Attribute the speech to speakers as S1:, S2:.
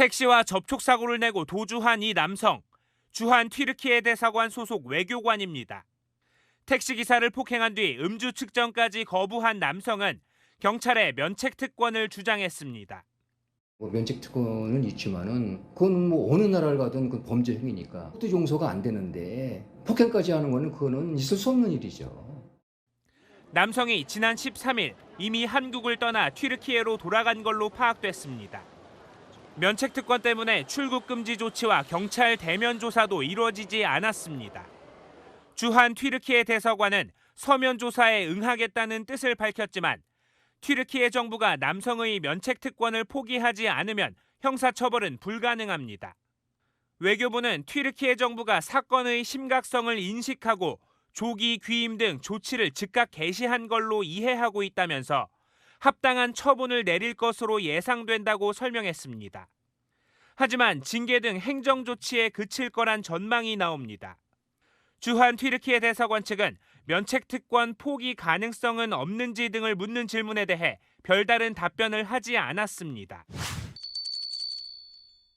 S1: 택시와 접촉 사고를 내고 도주한 이 남성 주한 튀르키예 대사관 소속 외교관입니다. 택시 기사를 폭행한 뒤 음주 측정까지 거부한 남성은 경찰에 면책 특권을 주장했습니다.
S2: 뭐 면책 특권은 있지만은 그건 뭐 어느 나라를 가든 그 범죄 행위니까 또 용서가 안 되는데 폭행까지 하는 거는 그거는 있을 수 없는 일이죠.
S1: 남성이 지난 13일 이미 한국을 떠나 튀르키예로 돌아간 걸로 파악됐습니다. 면책 특권 때문에 출국 금지 조치와 경찰 대면 조사도 이루어지지 않았습니다. 주한 튀르키예 대사관은 서면 조사에 응하겠다는 뜻을 밝혔지만 튀르키예 정부가 남성의 면책 특권을 포기하지 않으면 형사 처벌은 불가능합니다. 외교부는 튀르키예 정부가 사건의 심각성을 인식하고 조기 귀임 등 조치를 즉각 개시한 걸로 이해하고 있다면서 합당한 처분을 내릴 것으로 예상된다고 설명했습니다. 하지만 징계 등 행정 조치에 그칠 거란 전망이 나옵니다. 주한 튀르키예 대사관 측은 면책 특권 포기 가능성은 없는지 등을 묻는 질문에 대해 별다른 답변을 하지 않았습니다.